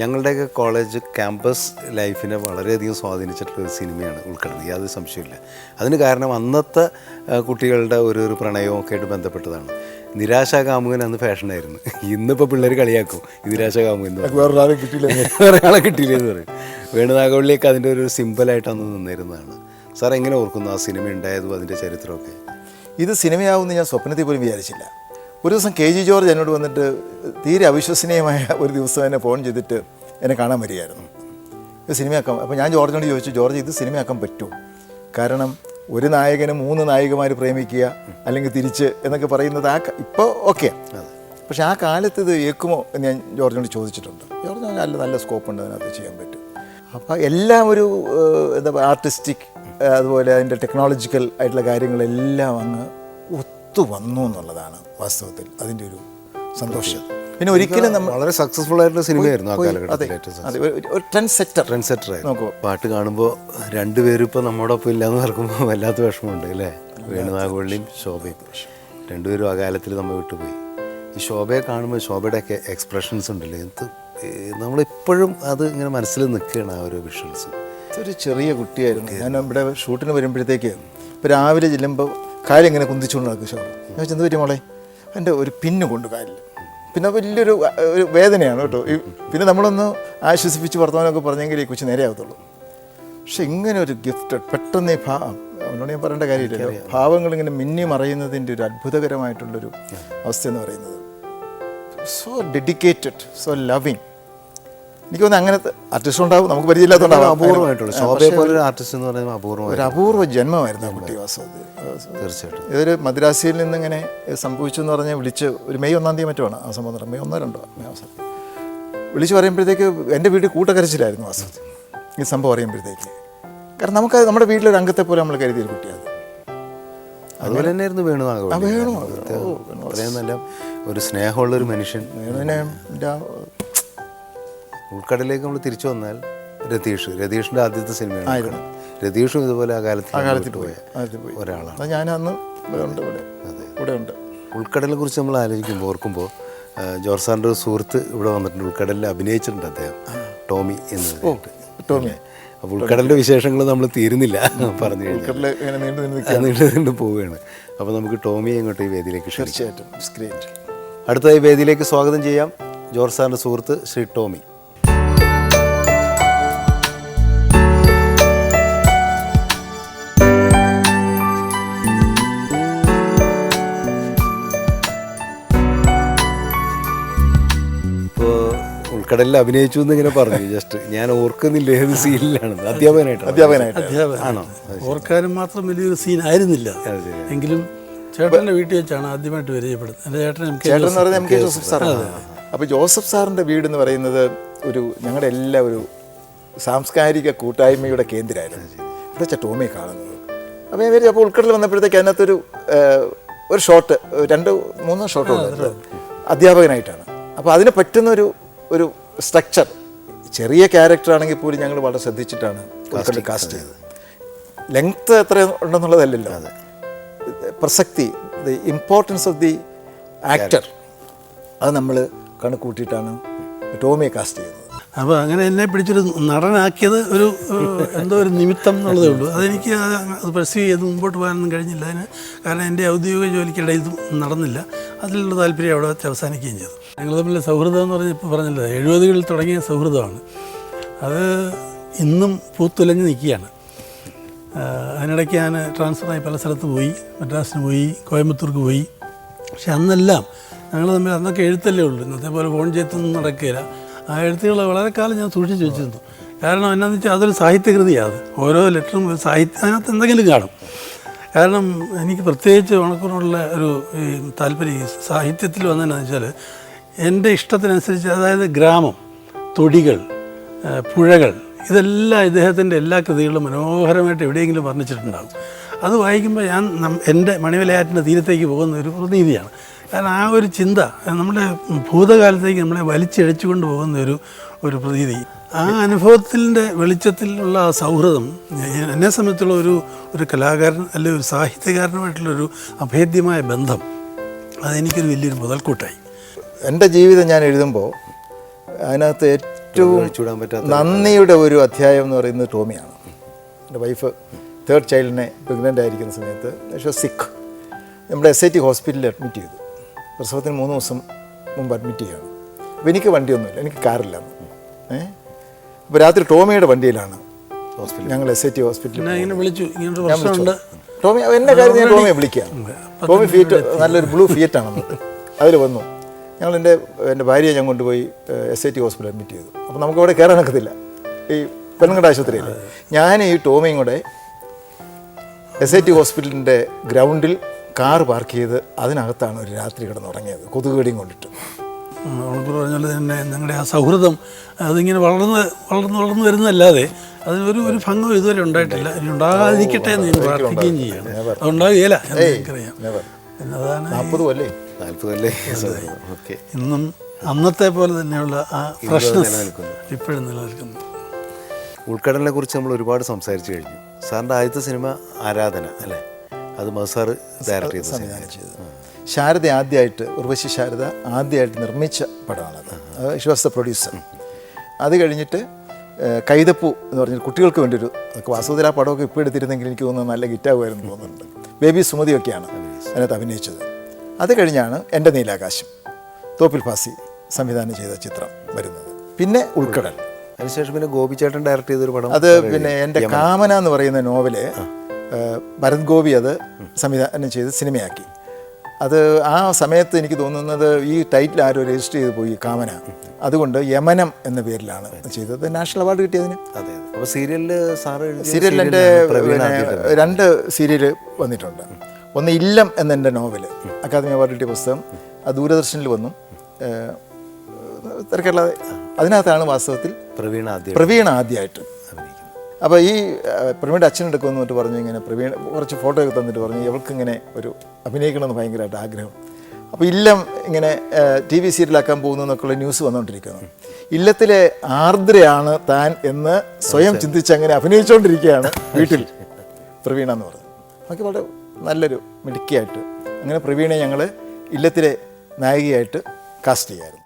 ഞങ്ങളുടെയൊക്കെ college campus ലൈഫിനെ വളരെയധികം സ്വാധീനിച്ചിട്ടുള്ള ഒരു സിനിമയാണ് ഉൾക്കടൽ. യാതൊരു സംശയമില്ല അതിന് കാരണം അന്നത്തെ കുട്ടികളുടെ ഒരു ഒരു പ്രണയവും ഒക്കെ ആയിട്ട് ബന്ധപ്പെട്ടതാണ്. നിരാശാകാമുകൻ അന്ന് ഫാഷനായിരുന്നു ഇന്നിപ്പോൾ പിള്ളേർ കളിയാക്കും. ഈ നിരാശാകാമുകൻ വേറൊരാളെ കിട്ടിയില്ല. വേറൊരാളെ കിട്ടിയില്ല ഒരാളെ കിട്ടിയില്ലെന്ന് പറയും. വേണുനാഗവള്ളിയൊക്കെ അതിന്റെ ഒരു സിമ്പിളായിട്ട് അന്ന് നിന്നിരുന്നതാണ്. സാർ എങ്ങനെ ഓർക്കുന്നു ആ സിനിമ ഉണ്ടായതും അതിന്റെ ചരിത്രമൊക്കെ? ഇത് സിനിമയാവുമെന്ന് ഞാൻ സ്വപ്നത്തിൽ പോലും വിചാരിച്ചില്ല. ഒരു ദിവസം കെ ജി ജോർജ് എന്നോട് വന്നിട്ട് തീരെ അവിശ്വസനീയമായ ഒരു ദിവസം എന്നെ ഫോൺ ചെയ്തിട്ട് എന്നെ കാണാൻ വരികയായിരുന്നു. ഇത് സിനിമയാക്കാം അപ്പോൾ ഞാൻ ജോർജിനോട് ചോദിച്ചു ജോർജ് ഇത് സിനിമയാക്കാൻ പറ്റുമോ കാരണം ഒരു നായകന് മൂന്ന് നായികമാർ പ്രേമിക്കുക അല്ലെങ്കിൽ തിരിച്ച് എന്നൊക്കെ പറയുന്നത് ആ ഇപ്പോൾ ഓക്കെ. പക്ഷേ ആ കാലത്ത് ഇത് ഏക്കുമോ എന്ന് ഞാൻ ജോർജിനോട് ചോദിച്ചിട്ടുണ്ട്. ജോർജ് നല്ല നല്ല സ്കോപ്പ് ഉണ്ട് അതിനകത്ത് ചെയ്യാൻ പറ്റും. അപ്പോൾ എല്ലാം ഒരു എന്താ ആർട്ടിസ്റ്റിക് അതുപോലെ അതിന്റെ ടെക്നോളജിക്കൽ ആയിട്ടുള്ള കാര്യങ്ങളെല്ലാം അങ്ങ് ഒത്തു വന്നു എന്നുള്ളതാണ് വാസ്തവത്തിൽ അതിന്റെ ഒരു സന്തോഷം. പിന്നെ ഒരിക്കലും നമ്മൾ വളരെ സക്സസ്ഫുൾ ആയിട്ടുള്ള സിനിമയായിരുന്നു ആ കാലഘട്ടത്തിൽ ട്രെൻഡ് ട്രെൻഡ് സെറ്റർ നോക്കൂ. പാട്ട് കാണുമ്പോൾ രണ്ടുപേരും ഇപ്പോൾ നമ്മുടെ ഒപ്പം ഇല്ലാന്ന് പറക്കുമ്പോൾ വല്ലാത്ത വിഷമമുണ്ട് അല്ലേ? വേണുനാഗോളിയും ശോഭയും. രണ്ടുപേരും ആ കാലത്തിൽ നമ്മൾ വിട്ടുപോയി. ഈ ശോഭയെ കാണുമ്പോൾ ശോഭയുടെയൊക്കെ എക്സ്പ്രഷൻസ് ഉണ്ടല്ലേ? എന്ത് നമ്മളിപ്പോഴും അത് ഇങ്ങനെ മനസ്സിൽ നിൽക്കുകയാണ് ആ ഒരു വിഷ്വൽസ് ഒരു ചെറിയ കുട്ടിയായിരുന്നു. ഞാൻ ഇവിടെ ഷൂട്ടിന് വരുമ്പോഴത്തേക്ക് ഇപ്പോൾ രാവിലെ ചെല്ലുമ്പോൾ കാലിങ്ങനെ കുന്തിച്ചുകൊണ്ട് നടക്കും ഷോർ ഞാൻ ചെന്ന് എന്ത് പറ്റി മോളെ? എന്റെ ഒരു പിന്നു കൊണ്ട് കാലിൽ പിന്നെ വലിയൊരു ഒരു വേദനയാണ് കേട്ടോ. ഈ പിന്നെ നമ്മളൊന്ന് ആശ്വസിപ്പിച്ച് വർത്തമാനമൊക്കെ പറഞ്ഞെങ്കിൽ ഈ കൊച്ചു നേരെ ആവത്തുള്ളൂ. പക്ഷെ ഇങ്ങനെ ഒരു ഗിഫ്റ്റ് പെട്ടെന്ന് ഈ ഭാ അവനോട് ഞാൻ പറയേണ്ട കാര്യമില്ലല്ലോ ഭാവങ്ങൾ ഇങ്ങനെ മിന്നി മറയുന്നതിന്റെ ഒരു അത്ഭുതകരമായിട്ടുള്ളൊരു അവസ്ഥ എന്ന് പറയുന്നത്. സോ ഡെഡിക്കേറ്റഡ് സോ ലവിങ് എനിക്ക് തോന്നുന്നു അങ്ങനത്തെ ആർട്ടിസ്റ്റ് ഉണ്ടാവും നമുക്ക് പരിചയമില്ലാത്തതുകൊണ്ടാവും. അപൂർവമായിട്ടുള്ള ശോഭയെ പോലെ ഒരു ആർട്ടിസ്റ്റ് എന്ന് പറയുമ്പോൾ അപൂർവമായി ഒരു അപൂർവ ജന്മമായിരുന്നു ആ കുട്ടി വാസ്തവത്തിൽ തീർച്ചയായിട്ടും. ഇതൊരു മദ്രാസിയിൽ നിന്ന് ഇങ്ങനെ സംഭവിച്ചു എന്ന് പറഞ്ഞാൽ വിളിച്ച് ഒരു മെയ് ഒന്നാം തീയതി മറ്റുമാണ് ആ സംഭവം പറഞ്ഞാൽ മെയ് ഒന്നോ രണ്ടോ മെയ് അവസാനം വിളിച്ച് പറയുമ്പോഴത്തേക്ക് എന്റെ വീട്ടിൽ കൂട്ടക്കരച്ചിലായിരുന്നു വാസ്തവത്തിൽ ഈ സംഭവം അറിയുമ്പോഴത്തേക്ക്. കാരണം നമുക്ക് നമ്മുടെ വീട്ടിലൊരു അംഗത്തെ പോലെ നമ്മൾ കരുതിയൊരു കുട്ടിയാണ് അതുപോലെ തന്നെയായിരുന്നു ആയിരുന്നു വേണു. അത്രയും നല്ല ഒരു സ്നേഹമുള്ള ഒരു മനുഷ്യൻ വേണുവിനെ ഉൾക്കടലിലേക്ക് നമ്മൾ തിരിച്ചു വന്നാൽ രതീഷ് രതീഷിന്റെ ആദ്യത്തെ സിനിമയാണ് രതീഷും ഇതുപോലെ ആ കാലത്ത് ആ പോയി. ഒരാളാണ്. ഞാൻ അന്ന് ഉണ്ട് ഇവിടെ. ഇവിടെ ഉണ്ട് ഉൾക്കടലിനെ കുറിച്ച് നമ്മൾ ആലോചിക്കുമ്പോൾ ഓർക്കുമ്പോൾ ജോർജ് സാറിന്റെ ഒരു സുഹൃത്ത് ഇവിടെ വന്നിട്ടുണ്ട്. ഉൾക്കടലിൽ അഭിനയിച്ചിട്ടുണ്ട് അദ്ദേഹം. ടോമി എന്ന് ടോമി. അപ്പോൾ ഉൾക്കടലിന്റെ വിശേഷങ്ങൾ നമ്മൾ തീരുന്നില്ല പറഞ്ഞു കഴിഞ്ഞാൽ. നീണ്ടു നീണ്ടു പോവുകയാണ്. അപ്പോൾ നമുക്ക് ടോമിയെ ഇങ്ങോട്ട് ഈ വേദിയിലേക്ക് തീർച്ചയായിട്ടും. അടുത്തതായി വേദിയിലേക്ക് സ്വാഗതം ചെയ്യാം ജോർജ് സാറിന്റെ സുഹൃത്ത് ശ്രീ ടോമി. ഉൾക്കടലിൽ അഭിനയിച്ചു എന്നിങ്ങനെ പറഞ്ഞു. ജസ്റ്റ് ഞാൻ ഓർക്കുന്നില്ല ഏത് സീനിലാണ് അധ്യാപകനായിട്ട് അധ്യാപകനായിട്ട് ഓർക്കാനും മാത്രം വലിയൊരു സീൻ ആയിരുന്നില്ല. എങ്കിലും ചേട്ടന്റെ വീട്ടിൽ വെച്ചാണ് ആദ്യമായിട്ട് പരിചയപ്പെടുന്നത്. എന്റെ ചേട്ടൻ എം ചേട്ടൻ എന്ന് പറയുന്നത് എം കെ ജോസഫ് സാറാണ്. അപ്പോൾ ജോസഫ് സാറിന്റെ വീട് എന്ന് പറയുന്നത് ഒരു ഞങ്ങളുടെ എല്ലാ ഒരു സാംസ്കാരിക കൂട്ടായ്മയുടെ കേന്ദ്രമായിരുന്നു. ഇവിടെ വെച്ചാൽ ടോമിയെ കാണുന്നത്. അപ്പോൾ ഞാൻ വിചാരിച്ചു അപ്പോൾ ഉൾക്കടൽ വന്നപ്പോഴത്തേക്ക് അതിനകത്തൊരു ഒരു ഷോട്ട് രണ്ട് മൂന്ന് ഷോട്ട് ഉണ്ടായിരുന്നു അധ്യാപകനായിട്ടാണ്. അപ്പോൾ അതിന് പറ്റുന്നൊരു ഒരു സ്ട്രക്ചർ ചെറിയ ക്യാരക്ടർ ആണെങ്കിൽ പോലും ഞങ്ങൾ വളരെ ശ്രദ്ധിച്ചിട്ടാണ് കാസ്റ്റ് ചെയ്തത്. ലെങ്ത് എത്ര ഉണ്ടെന്നുള്ളതല്ലല്ലോ പ്രസക്തി the importance of the actor അത് നമ്മൾ കണക്കൂട്ടിയിട്ടാണ് ടോമിയെ കാസ്റ്റ് ചെയ്തത്. അപ്പോൾ അങ്ങനെ എന്നെ പിടിച്ചൊരു നടനാക്കിയത് ഒരു എന്തോ ഒരു നിമിത്തം എന്നുള്ളതേ ഉള്ളൂ. അതെനിക്ക് അത് അത് പെർസീവ് ചെയ്ത് മുമ്പോട്ട് പോകാനൊന്നും കഴിഞ്ഞില്ല. അതിന് കാരണം എന്റെ ഔദ്യോഗിക ജോലിക്കിടെ ഇതും നടന്നില്ല. അതിലുള്ള താല്പര്യം അവിടെ വെച്ച് അവസാനിക്കുകയും ചെയ്തു. ഞങ്ങൾ തമ്മിൽ സൗഹൃദം എന്ന് പറഞ്ഞ് ഇപ്പോൾ പറഞ്ഞല്ലോ എഴുപതുകളിൽ തുടങ്ങിയ സൗഹൃദമാണ്. അത് ഇന്നും പൂത്തുലഞ്ഞ് നിൽക്കുകയാണ്. അതിനിടയ്ക്ക് ഞാൻ ട്രാൻസ്ഫറായി പല സ്ഥലത്ത് പോയി മദ്രാസിന് പോയി കോയമ്പത്തൂർക്ക് പോയി. പക്ഷെ അന്നെല്ലാം ഞങ്ങൾ തമ്മിൽ അന്നൊക്കെ എഴുത്തല്ലേ ഉള്ളൂ. ഇന്നത്തെ പോലെ ഫോൺ ചെയ്തൊന്നും നടക്കില്ല ആ എഴുത്തുകൾ വളരെ കാലം ഞാൻ സൂക്ഷിച്ച് വെച്ചിരുന്നു. കാരണം എന്നാന്ന് വെച്ചാൽ അതൊരു സാഹിത്യകൃതിയാണ് ഓരോ ലെറ്ററും ഒരു സാഹിത്യം അതിനകത്ത് എന്തെങ്കിലും കാണും. കാരണം എനിക്ക് പ്രത്യേകിച്ച് ഉണക്കൂറിനുള്ള ഒരു താല്പര്യം സാഹിത്യത്തിൽ വന്നതെന്നു വെച്ചാൽ എന്റെ ഇഷ്ടത്തിനനുസരിച്ച് അതായത് ഗ്രാമം തൊടികൾ പുഴകൾ ഇതെല്ലാം ഇദ്ദേഹത്തിന്റെ എല്ലാ കൃതികളും മനോഹരമായിട്ട് എവിടെയെങ്കിലും വർണിച്ചിട്ടുണ്ടാകും. അത് വായിക്കുമ്പോൾ ഞാൻ എന്റെ മണിവലയാറ്റിന്റെ തീരത്തേക്ക് പോകുന്ന ഒരു പ്രതീതിയാണ് കാരണം ആ ഒരു ചിന്ത നമ്മുടെ ഭൂതകാലത്തേക്ക് നമ്മളെ വലിച്ചിഴച്ചുകൊണ്ട് പോകുന്ന ഒരു ഒരു പ്രതീതി ആ അനുഭവത്തിന്റെ വെളിച്ചത്തിലുള്ള ആ സൗഹൃദം എന്നെ സംബന്ധിച്ചുള്ള ഒരു ഒരു കലാകാരൻ അല്ലെങ്കിൽ ഒരു സാഹിത്യകാരനുമായിട്ടുള്ളൊരു അഭേദ്യമായ ബന്ധം അതെനിക്കൊരു വലിയൊരു മുതൽക്കൂട്ടായി. എന്റെ ജീവിതം ഞാൻ എഴുതുമ്പോൾ അതിനകത്ത് ഏറ്റവും ചൂടാൻ പറ്റാത്ത നന്ദിയുടെ ഒരു അധ്യായം എന്ന് പറയുന്നത് ടോമിയാണ്. എന്റെ വൈഫ് തേർഡ് ചൈൽഡിനെ പ്രഗ്നന്റ് ആയിരിക്കുന്ന സമയത്ത് പക്ഷേ സിക്ക് നമ്മുടെ എസ് ഐ ടി ഹോസ്പിറ്റലിൽ അഡ്മിറ്റ് ചെയ്തു. പ്രസവത്തിന് മൂന്ന് ദിവസം മുമ്പ് അഡ്മിറ്റ് ചെയ്യുകയാണ്. അപ്പോൾ എനിക്ക് വണ്ടിയൊന്നുമില്ല. എനിക്ക് കാറില്ല ഏ? അപ്പോൾ രാത്രി ടോമിയുടെ വണ്ടിയിലാണ് ഹോസ്പിറ്റൽ ഞങ്ങൾ എസ് ഐ ടി ഹോസ്പിറ്റലിൽ വിളിച്ചു. പ്രശ്നമുണ്ട് ടോമി എന്നെ കാര്യം ഞാൻ ടോമിയെ വിളിക്കുക ടോമി ഫീറ്റ് നല്ലൊരു ബ്ലൂ ഫീറ്റ് ആണ് അതിൽ വന്നു. ഞങ്ങൾ എന്റെ എന്റെ ഭാര്യയെ ഞാൻ കൊണ്ടുപോയി S I T hospital admit ചെയ്തു. അപ്പോൾ നമുക്ക് അവിടെ കയറാൻ ഒക്കത്തില്ല. ഈ പെണ്ണുങ്ങളുടെ ആശുപത്രിയിൽ ഞാൻ ഈ ടോമിയും കൂടെ എസ് ഐ ടി ഹോസ്പിറ്റലിന്റെ ഗ്രൗണ്ടിൽ കാർ പാർക്ക് ചെയ്ത് അതിനകത്താണ് ഒരു രാത്രി കിടന്നുറങ്ങിയത്. കൊതുകുകടിയും കൊണ്ടിട്ട്. പറഞ്ഞാൽ തന്നെ ഞങ്ങളുടെ ആ സൗഹൃദം അതിങ്ങനെ വളർന്ന് വളർന്ന് വളർന്ന് വരുന്നതല്ലാതെ അതിനൊരു ഒരു ഭംഗം ഇതുവരെ ഉണ്ടായിട്ടില്ല. ഇനി ഉണ്ടാകാതിരിക്കട്ടെ എന്ന് ഞാൻ പ്രാർത്ഥിക്കുകയും ചെയ്യണം. അതുണ്ടാകുകയില്ല എനിക്കറിയാം. പിന്നെ അതാണ് നാൽപ്പത് കൊല്ലേ? നാൽപ്പതല്ലേ ഓക്കെ. ഇന്നും അന്നത്തെ പോലെ തന്നെയുള്ള ആ ഫ്രഷ്നെസ്. ഇപ്പോഴും നിലനിൽക്കുന്നു. ഉൾക്കടലിനെ കുറിച്ച് നമ്മൾ ഒരുപാട് സംസാരിച്ചു കഴിഞ്ഞു. സാറിന്റെ ആദ്യത്തെ സിനിമ ആരാധന അല്ലേ? അത് മസാർ ഡയറക്റ്റ് ചെയ്ത ചെയ്തത്. ശാരദ ആദ്യമായിട്ട് ഉർവശി ശാരദ ആദ്യമായിട്ട് നിർമ്മിച്ച പടമാണത്. She was the producer. അത് കഴിഞ്ഞിട്ട് കൈതപ്പൂ എന്ന് പറഞ്ഞ കുട്ടികൾക്ക് വേണ്ടി ഒരു വാസ്തവത്തിൽ ആ പടമൊക്കെ ഇപ്പോൾ എടുത്തിരുന്നെങ്കിൽ എനിക്ക് തോന്നുന്നു നല്ല ഗിറ്റാകുമായിരുന്നു തോന്നുന്നുണ്ട്. ബേബി സുമതിയൊക്കെയാണ് അതിനകത്ത് അഭിനയിച്ചത്. അത് കഴിഞ്ഞാണ് എന്റെ നീലാകാശം. തോപ്പിൽ ഫാസി സംവിധാനം ചെയ്ത ചിത്രം വരുന്നത്. പിന്നെ ഉൾക്കടൽ. അതിനുശേഷം പിന്നെ ഗോപിച്ചേട്ടൻ ഡയറക്റ്റ് ചെയ്തൊരു പടം അത് പിന്നെ എന്റെ കാമന എന്ന് പറയുന്ന നോവൽ ഭരത് ഗോപി അത് സംവിധാനം ചെയ്ത് സിനിമയാക്കി. അത് ആ സമയത്ത് എനിക്ക് തോന്നുന്നത് ഈ ടൈറ്റിൽ ആരോ രജിസ്റ്റർ ചെയ്ത് പോയി കാമന. അതുകൊണ്ട് യമനം എന്ന പേരിലാണ് ചെയ്തത്. നാഷണൽ അവാർഡ് കിട്ടിയതിന്. അതെ അപ്പോൾ സീരിയലിൽ സാറ് സീരിയലിൽ എന്റെ രണ്ട് സീരിയൽ വന്നിട്ടുണ്ട്. ഒന്ന് ഇല്ലം എന്നെന്റെ നോവൽ അക്കാദമി അവാർഡ് കിട്ടിയ പുസ്തകം. അത് ദൂരദർശനിൽ വന്നു. തിരക്കല്ലാതെ അതിനകത്താണ് വാസ്തവത്തിൽ പ്രവീണ ആദ്യം. പ്രവീണ ആദ്യമായിട്ട് അപ്പോൾ ഈ പ്രവീണ അച്ഛൻ എടുക്കുമെന്ന് എന്നിട്ട് പറഞ്ഞു ഇങ്ങനെ പ്രവീൺ കുറച്ച് ഫോട്ടോ ഒക്കെ തന്നിട്ട് പറഞ്ഞു ഇവൾക്ക് ഇങ്ങനെ ഒരു അഭിനയിക്കണമെന്ന് ഭയങ്കരമായിട്ട് ആഗ്രഹം. അപ്പോൾ ഇല്ലം ഇങ്ങനെ ടി വി സീരിയലാക്കാൻ പോകുന്നു എന്നൊക്കെയുള്ള ന്യൂസ് വന്നുകൊണ്ടിരിക്കുന്നു ഇല്ലത്തിലെ ആർദ്രയാണ് താൻ എന്ന് സ്വയം ചിന്തിച്ച് അങ്ങനെ അഭിനയിച്ചുകൊണ്ടിരിക്കുകയാണ് വീട്ടിൽ പ്രവീണ എന്ന് പറഞ്ഞു. ബാക്കി വളരെ നല്ലൊരു മിടുക്കിയായിട്ട്. അങ്ങനെ പ്രവീണെ ഞങ്ങൾ ഇല്ലത്തിലെ നായികയായിട്ട് കാസ്റ്റ് ചെയ്യായിരുന്നു.